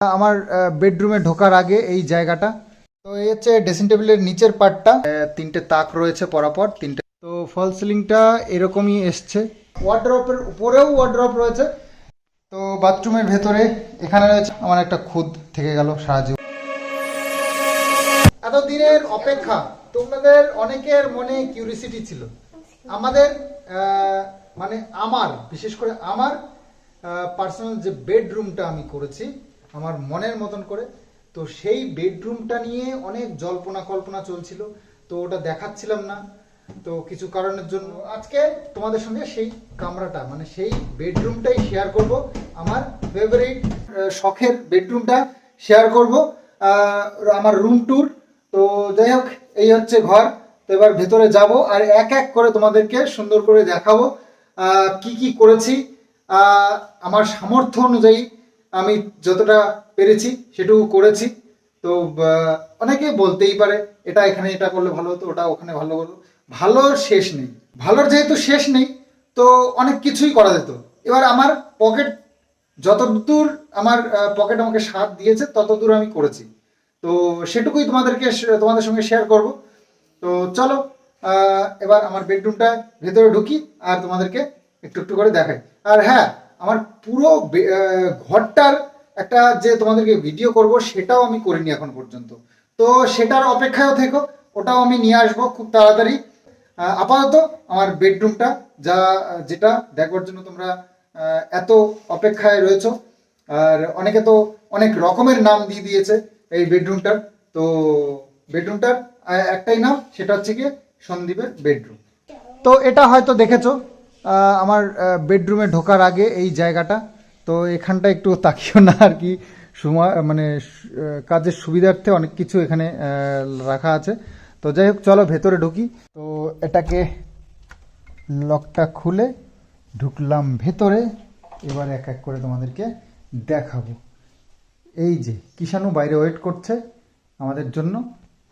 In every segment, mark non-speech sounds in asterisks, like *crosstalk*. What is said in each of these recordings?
আমার বেডরুমে ঢোকার আগে এই জায়গাটা। তো এই হচ্ছে ড্রেসিং টেবিলের নিচের পার্টটা তিনটে তাক রয়েছে পরাপর, তিনটে তো ফল সিলিংটা এরকমই এসছে। ওয়ার্ড্রপের উপরেও ওয়ার্ড্রপ রয়েছে। তো বাথরুমের ভেতরে এখানে রয়েছে আমার একটা খুদ থেকে গেল, সাহায্য। এত দিনের অপেক্ষা, তোমাদের অনেকের মনে কিউরিসিটি ছিল। আমাদের মানে আমার, বিশেষ করে আমার পার্সোনাল যে বেডরুমটা আমি করেছি আমার মনের মতন করে। তো সেই বেডরুমটা নিয়ে অনেক জল্পনা কল্পনা চলছিল। তো ওটা দেখাচ্ছিলাম না। তো কিছু কারণের জন্য আজকে তোমাদের সঙ্গে সেই কামরাটা মানে সেই বেডরুমটাই শেয়ার করব। আমার ফেভারিট শখের বেডরুমটা শেয়ার করব। আমার রুম ট্যুর তো যাই হোক, এই হচ্ছে ঘর। তো এবার ভেতরে যাব আর এক এক করে তোমাদেরকে সুন্দর করে দেখাবো। কি কি করেছি। আমার সামর্থ্য অনুযায়ী আমি যতটা পেরেছি সেটুকু করেছি। তো অনেকে বলতেই পারে, এটা এখানে এটা করলে ভালো হতো, ওটা ওখানে ভালো হলো ভালোর শেষ নেই। ভালোর যেহেতু শেষ নেই, তো অনেক কিছুই করা যেত। এবার আমার পকেট, যতদূর আমার পকেট আমাকে সাথ দিয়েছে, ততদূর আমি করেছি। তো সেটুকুই তোমাদেরকে তোমাদের সঙ্গে শেয়ার করব। তো চলো এবার আমার বেডরুমটা ভেতরে ঢুকি আর তোমাদেরকে একটু একটু করে দেখাই। আর হ্যাঁ আমার পুরো ঘরটার একটা যে তোমাদেরকে ভিডিও করব, সেটাও আমি করিনি এখন পর্যন্ত। তো সেটার অপেক্ষায়ও থেকো, ওটাও আমি নিয়ে আসব খুব তাড়াতাড়ি। আপাতত আমার বেডরুমটা যা, যেটা দেখবার জন্য তোমরা এত অপেক্ষায় রয়েছো। আর অনেকে তো অনেক রকমের নাম দিয়ে দিয়েছে এই বেডরুমটার তো বেডরুমটার একটাই নাম, সেটা হচ্ছে গিয়ে সন্দীপের বেডরুম তো এটা হয়তো দেখেছ আমার বেডরুমে ঢোকার আগে এই জায়গাটা। তো এখানটা একটু তাকিও না আর কি। সময় মানে কাজের সুবিধার্থে অনেক কিছু এখানে রাখা আছে। তো যাই হোক, চলো ভেতরে ঢুকি। তো এটাকে লকটা খুলে ঢুকলাম ভেতরে। এবার এক এক করে তোমাদেরকে দেখাবো। এই যে, কিষাণু বাইরে ওয়েট করছে আমাদের জন্য।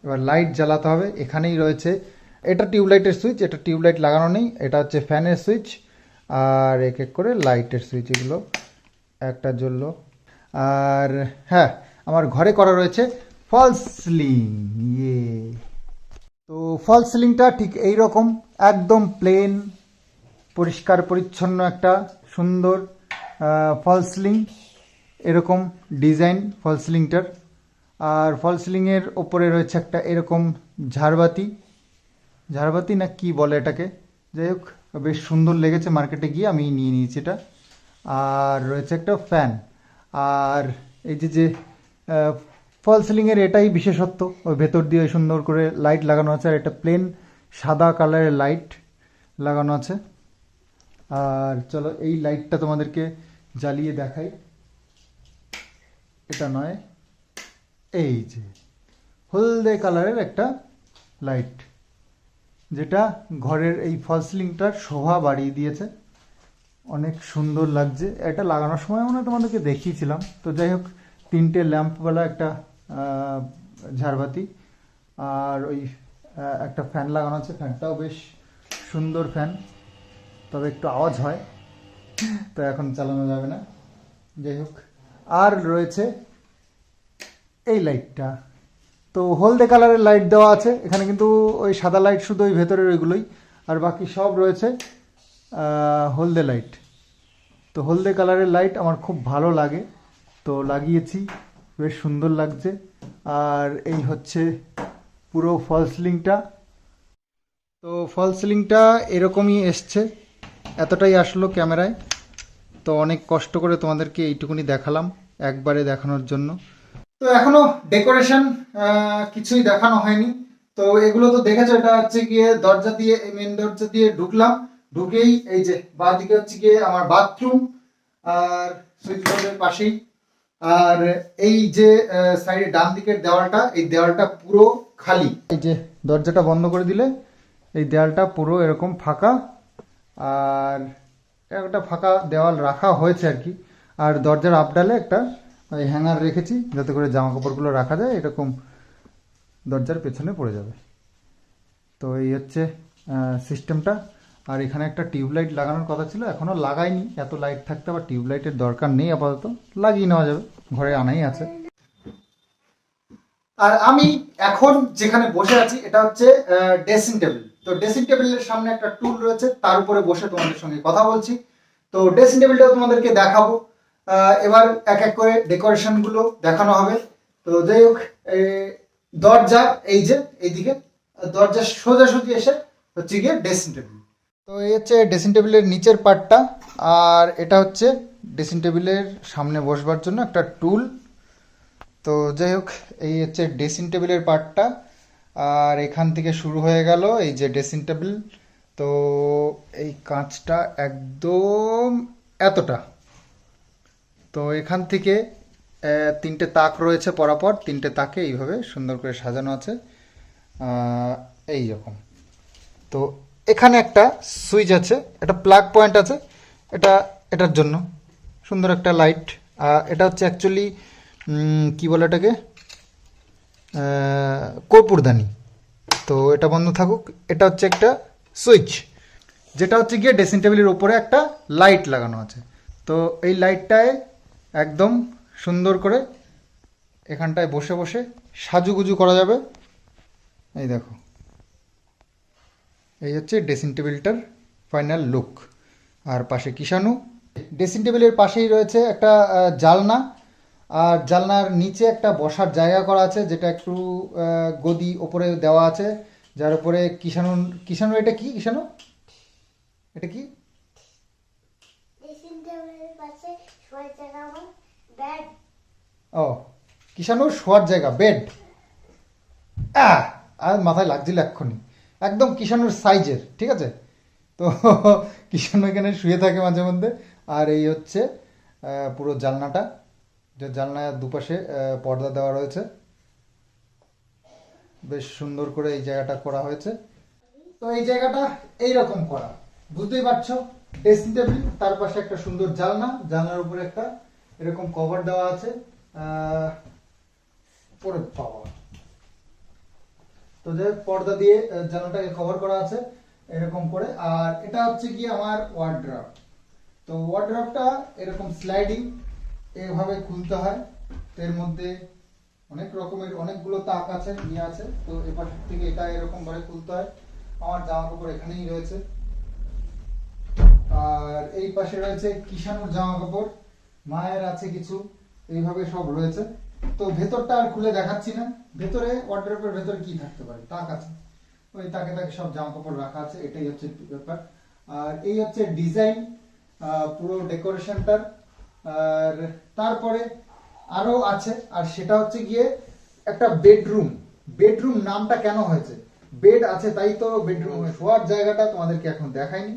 এবার লাইট জ্বালাতে হবে। এখানেই রয়েছে এটা টিউবলাইটের সুইচ, এটা টিউবলাইট লাগানো নেই, এটা হচ্ছে ফ্যানের সুইচ, আর এক এক করে লাইটের সুইচ এগুলো একটা জ্বললো। আর হ্যাঁ আমার ঘরে করা রয়েছে ফলস সিলিং ইয়ে তো ফলস সিলিংটা ঠিক এই রকম একদম প্লেন পরিষ্কার, পরিচ্ছন্ন একটা, সুন্দর ফল সিলিং এরকম ডিজাইন ফল সিলিংটার আর ফল সিলিংয়ের ওপরে রয়েছে একটা এরকম ঝাড়বাতি ঝাড়বাতি না কি বলে এটাকে? যাই হোক, বেশ সুন্দর লেগেছে মার্কেটে গিয়ে আমি নিয়ে নিয়েছি এটা। আর রয়েছে একটা ফ্যান আর এই যে যে ফল সিলিংয়ের এটাই বিশেষত্ব। ওই ভেতর দিয়ে ওই সুন্দর করে লাইট লাগানো আছে, আর এটা প্লেন সাদা কালারের লাইট লাগানো আছে। আর চলো, এই লাইটটা তোমাদেরকে জ্বালিয়ে দেখাই। এটা নয়, এই যে, হলদে কালারের একটা লাইট যেটা ঘরের এই ফল সিলিংটার শোভা বাড়িয়ে দিয়েছে। অনেক সুন্দর লাগছে। এটা লাগানোর সময় মনে তোমাদেরকে দেখিয়েছিলাম। তো যাই হোক, তিনটে ল্যাম্পওয়ালা একটা ঝাড়বাতি, আর ওই একটা ফ্যান লাগানো আছে। ফ্যানটাও বেশ সুন্দর ফ্যান। তবে একটু আওয়াজ হয়, তো এখন চালানো যাবে না। যাই হোক, আর রয়েছে এই লাইটটা। তো হলদে কালারের লাইট দেওয়া আছে। এখানে কিন্তু ওই সাদা লাইট শুধু ওই ভেতরের ওইগুলোই। আর বাকি সব রয়েছে হলদে লাইট তো হলদে কালারের লাইট আমার খুব ভালো লাগে। তো লাগিয়েছি, বেশ সুন্দর লাগছে। আর এই হচ্ছে পুরো ফল সিলিংটা তো ফল সিলিংটা এরকমই এসছে, এতটাই আসলো ক্যামেরায়। তো অনেক কষ্ট করে তোমাদেরকে এইটুকুনি দেখালাম, একবারে দেখানোর জন্য। তো এখনও ডেকোরেশন কিছুই দেখানো হয়নি। তো এগুলো তো দেখেছ, এটা হচ্ছে গিয়ে দরজা দিয়ে মেন দরজা দিয়ে ঢুকলাম। ঢুকেই এই যে বাঁ দিকে হচ্ছে গিয়ে আমার বাথরুম আর সুইচ বোর্ডের পাশেই। আর এই যে সাইডে ডান দিকের দেওয়ালটা, এই দেওয়ালটা পুরো খালি। এই যে দরজাটা বন্ধ করে দিলে, এই দেওয়ালটা পুরো এরকম ফাঁকা। আর একটা ফাঁকা দেওয়াল রাখা হয়েছে আর কি। আর দরজার আপডালে একটা ওই হ্যাঙ্গার রেখেছি, যাতে করে জামা কাপড়গুলো রাখা যায়, এরকম দরজার পেছনে পড়ে যাবে। তো এই হচ্ছে সিস্টেমটা আর এখানে একটা টিউবলাইট লাগানোর কথা ছিল এখনও লাগাইনি। এত লাইট থাকতে আবার টিউবলাইটের দরকার নেই আপাতত। লাগিয়ে নেওয়া যাবে, ঘরে আনাই আছে। আর আমি এখন যেখানে বসে আছি, এটা হচ্ছে ড্রেসিং টেবিল তো ড্রেসিং টেবিলের সামনে একটা টুল রয়েছে, তার উপরে বসে তোমাদের সঙ্গে কথা বলছি। তো ড্রেসিং টেবিলটা তোমাদেরকে দেখাবো। এবার এক এক করে ডেকোরেশনগুলো দেখানো হবে। তো যাই হোক দরজা, এই যে, এইদিকে, দরজা সোজাসুজি এসে হচ্ছে গিয়ে ড্রেসিং টেবিল তো এই হচ্ছে ড্রেসিং টেবিলের নিচের পার্টটা আর এটা হচ্ছে ড্রেসিং টেবিলের সামনে বসবার জন্য একটা টুল তো যাই হোক, এই হচ্ছে ড্রেসিং টেবিলের পার্টটা আর এখান থেকে শুরু হয়ে গেল এই যে ড্রেসিং টেবিল তো এই কাঁচটা একদম এতটা। তো এখান থেকে তিনটে তাক রয়েছে পরাপর। তিনটে তাকে এইভাবে সুন্দর করে সাজানো আছে। এই রকম। তো এখানে একটা সুইচ আছে। একটা প্লাগ পয়েন্ট আছে। এটা, এটার জন্য। সুন্দর একটা লাইট। এটা হচ্ছে অ্যাকচুয়ালি কি বলে এটাকে? কর্পূরদানি। তো এটা বন্ধ থাকুক। এটা হচ্ছে একটা সুইচ। যেটা হচ্ছে গিয়ে ড্রেসিং টেবিলের উপরে একটা লাইট লাগানো আছে। তো এই লাইটটায় একদম সুন্দর করে এখানটায় বসে বসে সাজুগুজু করা যাবে। এই দেখো। এই হচ্ছে ড্রেসিং টেবিলটার ফাইনাল লুক আর পাশে কিষাণু ড্রেসিং টেবিলের পাশেই রয়েছে একটা জালনা। আর জালনার নিচে একটা বসার জায়গা করা আছে, যেটা একটু গদি ওপরে দেওয়া আছে। যার উপরে কিষাণু কিষাণু এটা কি কিষাণু এটা কি? ও, কিষাণুর শোয়ার জায়গা বেড আর মাথায় লাগছিল এক্ষুনি। একদম কিষাণুর সাইজের ঠিক আছে? তো *laughs* কিষাণু এখানে শুয়ে থাকে মাঝে মধ্যে। আর এই হচ্ছে পুরো জালনাটা যে জালনার দুপাশে পর্দা দেওয়া রয়েছে। বেশ সুন্দর করে এই জায়গাটা করা হয়েছে। তো এই জায়গাটা এইরকম করা। বুঝতেই পারছ? ড্রেসিং টেবিল তার পাশে একটা সুন্দর জালনা জানলার উপরে একটা এরকম কভার দেওয়া আছে পরে পাওয়া। তো যে পর্দা দিয়ে জানলাটাকে কভার করা আছে এরকম করে। আর এটা হচ্ছে কি আমার ওয়ার্ড্রপ তো ওয়ার্ড্রপটা এরকম স্লাইডিং এভাবে খুলতে হয়। তো এর মধ্যে অনেক রকমের, অনেকগুলো তাক আছে ইয়ে আছে। তো এপাশ থেকে এটা এরকম ভাবে খুলতে হয়। আমার জামা কাপড় এখানেই রয়েছে। আর এই পাশে রয়েছে কিষাণুর জামা কাপড় মায়ের আছে কিছু এইভাবে সব রয়েছে। তো ভেতরটা আর খুলে দেখাচ্ছি না। ভেতরে ওয়ার্ড্রপের ভেতরে কি থাকতে পারে? তাক আছে। ওই তাকে তাকে সব জামা কাপড় রাখা আছে এটাই হচ্ছে ব্যাপার। আর এই হচ্ছে ডিজাইন পুরো ডেকোরেশনটার আর তারপরে আরও আছে আর সেটা হচ্ছে গিয়ে একটা বেডরুম বেডরুম নামটা কেন হয়েছে? বেড আছে তাই তো বেডরুম শোয়ার জায়গাটা তোমাদেরকে এখন দেখাইনি।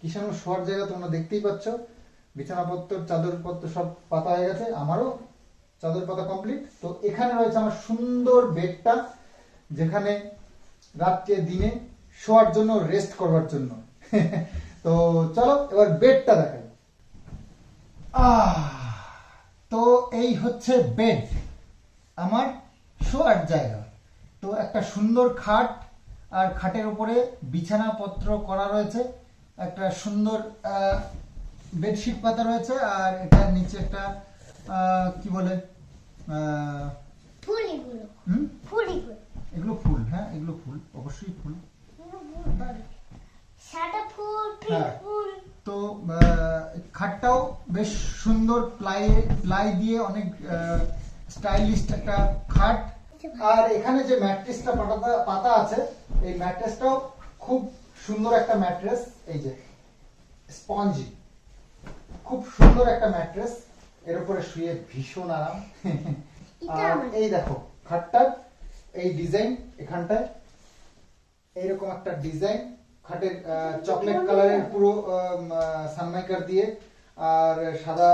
কিষাণু শোয়ার জায়গা তোমরা দেখতেই পাচ্ছ। বিছানাপত্র চাদরপত্র সব পাতা হয়ে গেছে আমারও চাদর পাতা কমপ্লিট তো এখানে রয়েছে আমার সুন্দর বেডটা যেখানে রাত্রে দিনে শোয়ার জন্য রেস্ট করবার জন্য। *laughs* তো চলো এবার বেডটা দেখাই। তো এই হচ্ছে বেড আমার শোয়ার জায়গা। তো একটা সুন্দর খাট আর খাটের উপরে বিছানাপত্র করা রয়েছে। একটা সুন্দর আহ, বেডশিট পাতা রয়েছে আর এটার নিচে একটা আহ, কি বলে ফুল এগুলো ফুল এগুলো এগুলো ফুল হ্যাঁ এগুলো ফুল অবশ্যই ফুল। সাদা ফুল হ্যাঁ। ফুল। তো খাটটাও বেশ সুন্দর প্লাই প্লাই দিয়ে অনেক স্টাইলিশ একটা খাট। আর এখানে যে ম্যাট্রেসটা পাতা পাতা আছে এই ম্যাট্রেসটাও খুব সুন্দর একটা ম্যাট্রেস এই যে স্পঞ্জি। খুব সুন্দর একটা ম্যাট্রেস। এর উপরে শুয়ে ভীষণ আরাম। আর এই দেখো খাটটার এই ডিজাইন এখানটায়। এইরকম একটা ডিজাইন খাটের চকলেট কালারের পুরো সানমাইকার দিয়ে আর সাদা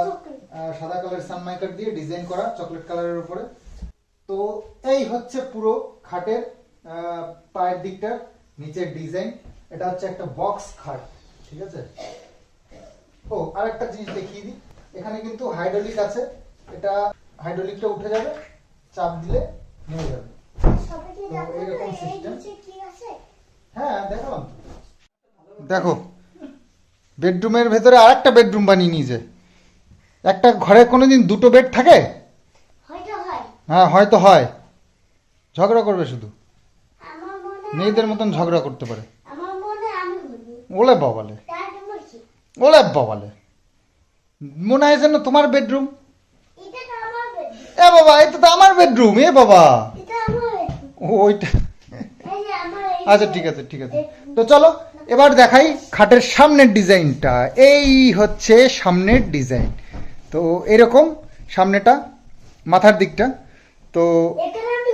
সাদা কালারের সানমাইকার দিয়ে ডিজাইন করা চকলেট কালারের উপরে। তো এই হচ্ছে পুরো খাটের পায়ের দিকটার নিচের ডিজাইন। এটা হচ্ছে একটা বক্স খাট ঠিক আছে? ও আরেকটা জিনিস দেখিয়ে দিই। এখানে কিন্তু হাইড্রোলিক আছে। এটা হাইড্রোলিকটা উঠে যাবে চাপ দিলে নেমে যাবে। এরকম? নিচে হ্যাঁ দেখালাম দেখো বেডরুমের ভেতরে আরেকটা বেডরুম বানিয়ে নিয়েছে একটা ঘরে কোনোদিন দুটো বেড থাকে? হ্যাঁ। হয়তো হয়। ঝগড়া করবে শুধু। মেয়েদের মতন ঝগড়া করতে পারে। আমার মনে আমি ওলে বাবালে। ওলে বাবালে মনে হয় যেন তোমার বেডরুম। এ বাবা এটা তো আমার বেডরুম এ বাবা। ওইটা। আচ্ছা ঠিক আছে ঠিক আছে। তো চলো এবার দেখাই খাটের সামনের ডিজাইনটা। এই হচ্ছে সামনের ডিজাইন। তো এরকম সামনেটা মাথার দিকটা। তো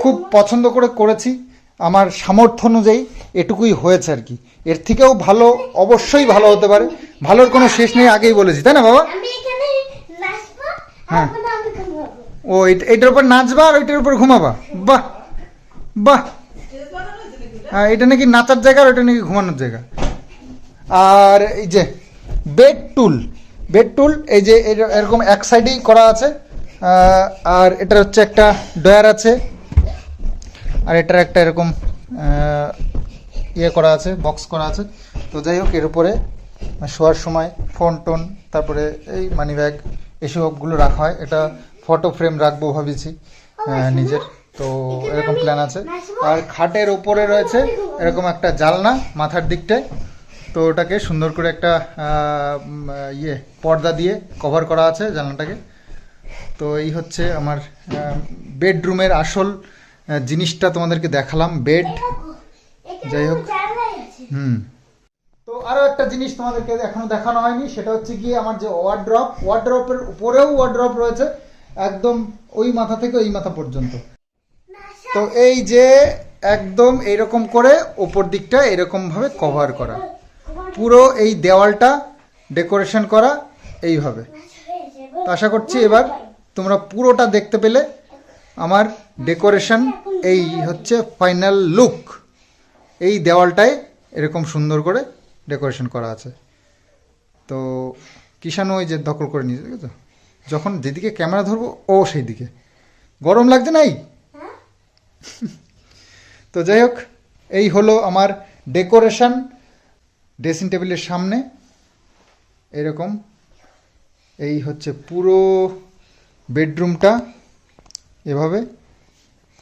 খুব পছন্দ করে করেছি। আমার সামর্থ্য অনুযায়ী এটুকুই হয়েছে আর কি। এর থেকেও ভালো অবশ্যই ভালো হতে পারে। ভালোর কোনো শেষ নেই আগেই বলেছি তাই না বাবা? হ্যাঁ। ও এইটার উপর নাচবা আর ওইটার উপর ঘুমাবা। বাহ বাহ। হ্যাঁ এটা নাকি নাচার জায়গা আর ওইটা নাকি ঘুমানোর জায়গা। আর এই যে বেড টুল বেড টুল এই যে এর- এরকম এক সাইডেই করা আছে। আর এটার হচ্ছে একটা ডয়ার আছে। আর এটার একটা এরকম ইয়ে করা আছে বক্স করা আছে। তো যাই হোক এর উপরে শোয়ার সময় ফোন টোন তারপরে এই মানি ব্যাগ এসবগুলো রাখা হয়। এটা ফটো ফ্রেম রাখব ভাবেছি নিজের। তো এরকম প্ল্যান আছে। আর খাটের ওপরে রয়েছে এরকম একটা জালনা মাথার দিকটায়। তো ওটাকে সুন্দর করে একটা ইয়ে পর্দা দিয়ে কভার করা আছে জানলাটাকে। তো এই হচ্ছে আমার বেডরুমের আসল জিনিসটা তোমাদেরকে দেখালাম বেড যাই হোক। হুম। তো আরও একটা জিনিস তোমাদেরকে এখনও দেখানো হয়নি সেটা হচ্ছে গিয়ে আমার যে ওয়ার্ড্রপ ওয়ার্ড্রপের উপরেও ওয়ার্ড্রপ রয়েছে একদম ওই মাথা থেকে ওই মাথা পর্যন্ত। তো এই যে একদম এইরকম করে ওপর দিকটা এরকমভাবে কভার করা। পুরো এই দেওয়ালটা ডেকোরেশন করা এইভাবে। আশা করছি এবার তোমরা পুরোটা দেখতে পেলে আমার ডেকোরেশন এই হচ্ছে ফাইনাল লুক। এই দেওয়ালটায় এরকম সুন্দর করে ডেকোরেশন করা আছে। তো কিষানও ওই যে দখল করে নিয়েছে দেখেছ যখন যেদিকে ক্যামেরা ধরবো, ও সেই দিকে গরম লাগছে নাই *laughs* তো যাই হোক, এই হলো আমার ডেকোরেশন ড্রেসিং টেবিলের সামনে। এরকম। এই হচ্ছে পুরো বেডরুমটা। এভাবে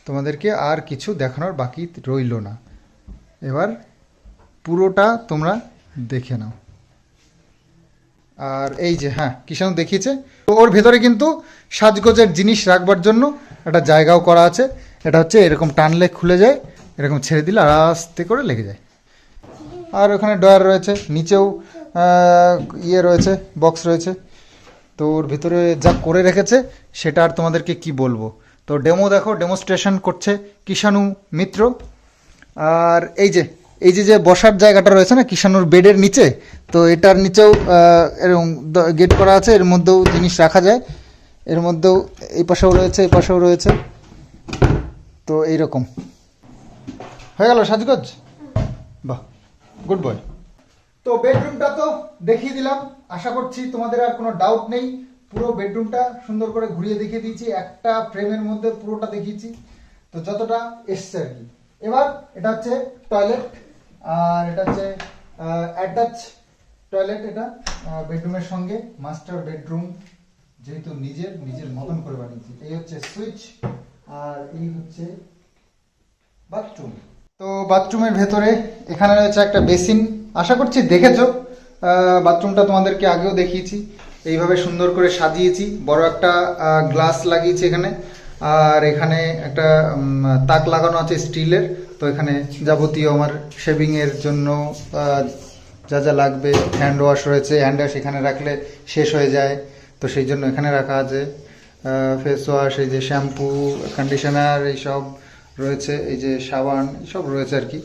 তোমাদেরকে আর কিছু দেখানোর বাকি রইল না। এবার পুরোটা তোমরা দেখে নাও। আর এই যে হ্যাঁ কিষাণ দেখিয়েছে। তো ওর ভেতরে কিন্তু সাজগোজের জিনিস রাখবার জন্য একটা জায়গাও করা আছে। এটা হচ্ছে এরকম টানলে খুলে যায়, এরকম ছেড়ে দিলে আস্তে করে লেগে যায়। আর ওখানে ডয়ার রয়েছে, নিচেও ইয়ে রয়েছে, বক্স রয়েছে। তো ওর ভেতরে যা করে রেখেছে, সেটা আর তোমাদেরকে কি বলব? তো ডেমো দেখো ডেমোস্ট্রেশন করছে কিষাণু মিত্র। আর এই যে এই যে যে বসার জায়গাটা রয়েছে না, কিষাণুর বেডের নিচে, তো এটার নিচেও এরকম গেট করা আছে, এর মধ্যেও জিনিস রাখা যায়। এর মধ্যেও, এই পাশেও রয়েছে, এই পাশেও রয়েছে। তো এইরকম। হয়ে গেল সাজগোজ? বাহ গুড বয় তো বেডরুমটা তো দেখিয়ে দিলাম। আশা করছি তোমাদের আর কোনো ডাউট নেই। পুরো বেডরুমটা সুন্দর করে ঘুরিয়ে দেখিয়ে দিয়েছি, একটা ফ্রেমের মধ্যে পুরোটা দেখিয়েছি। তো যতটা এসছে আর কি। এবার এটা হচ্ছে টয়লেট আর এটা হচ্ছে অ্যাটাচ টয়লেট এটা বেডরুমের সঙ্গে মাস্টার বেডরুম যেহেতু নিজের নিজের মতন করে বানিয়েছি। এই হচ্ছে সুইচ আর এই হচ্ছে বাথরুম তো বাথরুমের ভেতরে এখানে রয়েছে একটা বেসিন আশা করছি দেখেছ বাথরুমটা তোমাদেরকে আগেও দেখিয়েছি। এইভাবে সুন্দর করে সাজিয়েছি। বড় একটা গ্লাস লাগিয়েছি এখানে। আর এখানে একটা তাক লাগানো আছে স্টিলের। তো এখানে যাবতীয় আমার শেভিং এর জন্য যা যা লাগবে। হ্যান্ড ওয়াশ রয়েছে। হ্যান্ড ওয়াশ এখানে রাখলে শেষ হয়ে যায়। তো সেই জন্য এখানে রাখা আছে। ফেস ওয়াশ এই যে শ্যাম্পু কন্ডিশনার এইসব রয়েছে। এই যে সাবান, সব রয়েছে আর কি।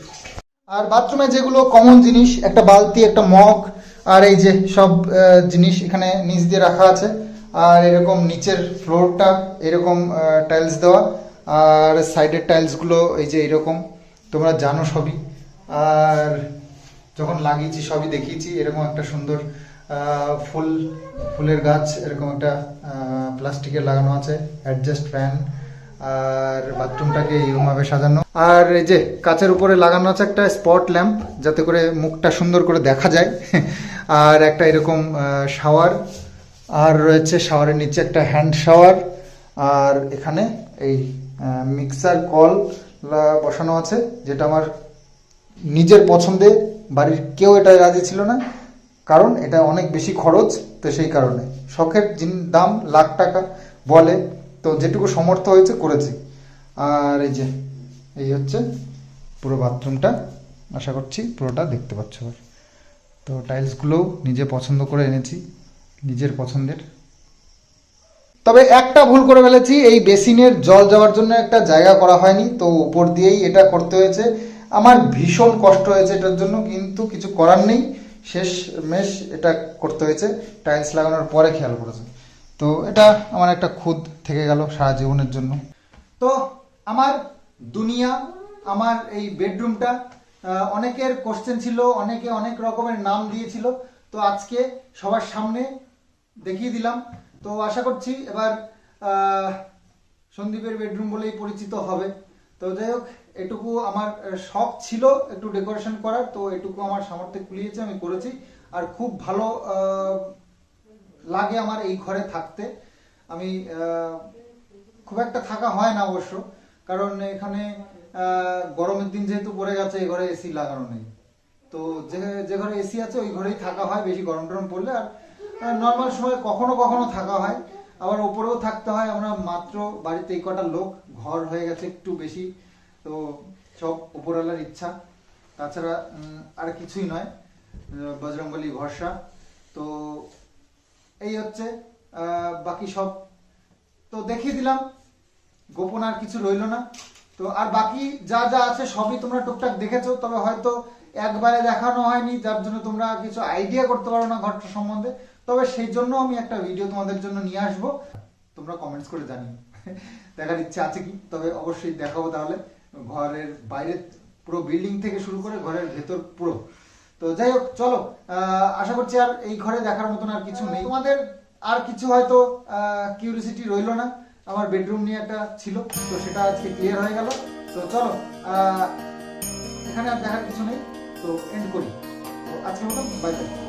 আর বাথরুমে যেগুলো কমন জিনিস, একটা বালতি, একটা মগ আর এই যে সব জিনিস এখানে নিচ দিয়ে রাখা আছে। আর এরকম নিচের ফ্লোরটা এরকম টাইলস দেওয়া। আর সাইডের টাইলসগুলো এই যে এরকম, তোমরা জানো সবই। আর যখন লাগিয়েছি সবই দেখিয়েছি, এরকম একটা সুন্দর ফুল, ফুলের গাছ, এরকম একটা প্লাস্টিকের লাগানো আছে অ্যাডজাস্ট ফ্যান আর বাথরুমটাকে এইরকমভাবে সাজানো। আর এই যে কাচের উপরে লাগানো আছে একটা স্পট ল্যাম্প যাতে করে মুখটা সুন্দর করে দেখা যায়। *laughs* আর একটা এরকম শাওয়ার আর রয়েছে শাওয়ারের নিচে একটা হ্যান্ড শাওয়ার আর এখানে এই মিক্সার কল বসানো আছে, যেটা আমার নিজের পছন্দে, বাড়ির কেউ এটা রাজি ছিল না। কারণ এটা অনেক বেশি খরচ, তো সেই কারণে। শখের দাম লাখ টাকা বলে। তো যেটুকু সমর্থ হয়েছে করেছি। আর এই যে, এই হচ্ছে পুরো বাথরুমটা। আশা করছি পুরোটা দেখতে পাচ্ছ এবার। তো টাইলসগুলোও নিজে পছন্দ করে এনেছি, নিজের পছন্দের। তবে একটা ভুল করে ফেলেছি, এই বেসিনের জল যাওয়ার জন্য একটা জায়গা করা হয়নি, তো উপর দিয়েই এটা করতে হয়েছে। আমার ভীষণ কষ্ট হয়েছে এটার জন্য, কিন্তু কিছু করার নেই। শেষ মেশ এটা করতে হয়েছে। টাইলস লাগানোর পরে খেয়াল করেছে। তো এটা আমার একটা খুদ থেকে গেল সারা জীবনের জন্য। তো আমার দুনিয়া, আমার এই বেডরুমটা অনেকের কোশ্চেন ছিল, অনেকে অনেক রকমের নাম দিয়েছিল। তো আজকে সবার সামনে দেখিয়ে দিলাম। তো আশা করছি এবার সন্দীপের বেডরুম বলেই পরিচিত হবে। তো যাই হোক, এটুকু আমার শখ ছিল একটু ডেকোরেশন করার। তো এটুকু আমার সামর্থ্যে কুলিয়েছে, আমি করেছি। আর খুব ভালো লাগে আমার এই ঘরে থাকতে। আমি খুব একটা থাকা হয় না অবশ্য, কারণ এখানে গরমের দিন যেহেতু পড়ে গেছে এই ঘরে এসি লাগানো নেই। তো যে যে ঘরে এসি আছে, ওই ঘরেই থাকা হয়, বেশি গরম টরম পড়লে। আর নর্মাল সময় কখনো কখনো থাকা হয়। আবার ওপরেও থাকতে হয়, আমরা মাত্র বাড়িতে এই কটা লোক, ঘর হয়ে গেছে একটু বেশি। তো সব উপরওয়ালার ইচ্ছা। তাছাড়া আর কিছুই নয়। বজরংবলী ভরসা। তো এই হচ্ছে বাকি সব। তো দেখিয়ে দিলাম, গোপন আর কিছু রইল না। তো আর বাকি যা যা আছে সবই তোমরা টুকটাক দেখেছ, তবে হয়তো একবারে দেখানো হয়নি, যার জন্য তোমরা কিছু আইডিয়া করতে পারো না ঘরটা সম্বন্ধে। তবে সেই জন্য আমি একটা ভিডিও তোমাদের জন্য নিয়ে আসব। তোমরা কমেন্টস করে জানিও। *laughs* দেখার ইচ্ছা আছে কি? তবে অবশ্যই দেখাবো তাহলে। ঘরের বাইরে পুরো বিল্ডিং থেকে শুরু করে ঘরের ভেতর পুরো। তো যাই হোক, চলো আশা করছি আর এই ঘরে দেখার মতন আর কিছু নেই। তোমাদের আর কিছু হয়তো কিউরিসিটি রইল না, আমার বেডরুম নিয়ে একটা ছিল, তো সেটা আজকে ক্লিয়ার হয়ে গেল। তো চলো এখানে আর দেখার কিছু নেই, তো এন্ড করি। তো আজকের মতন বাই বাই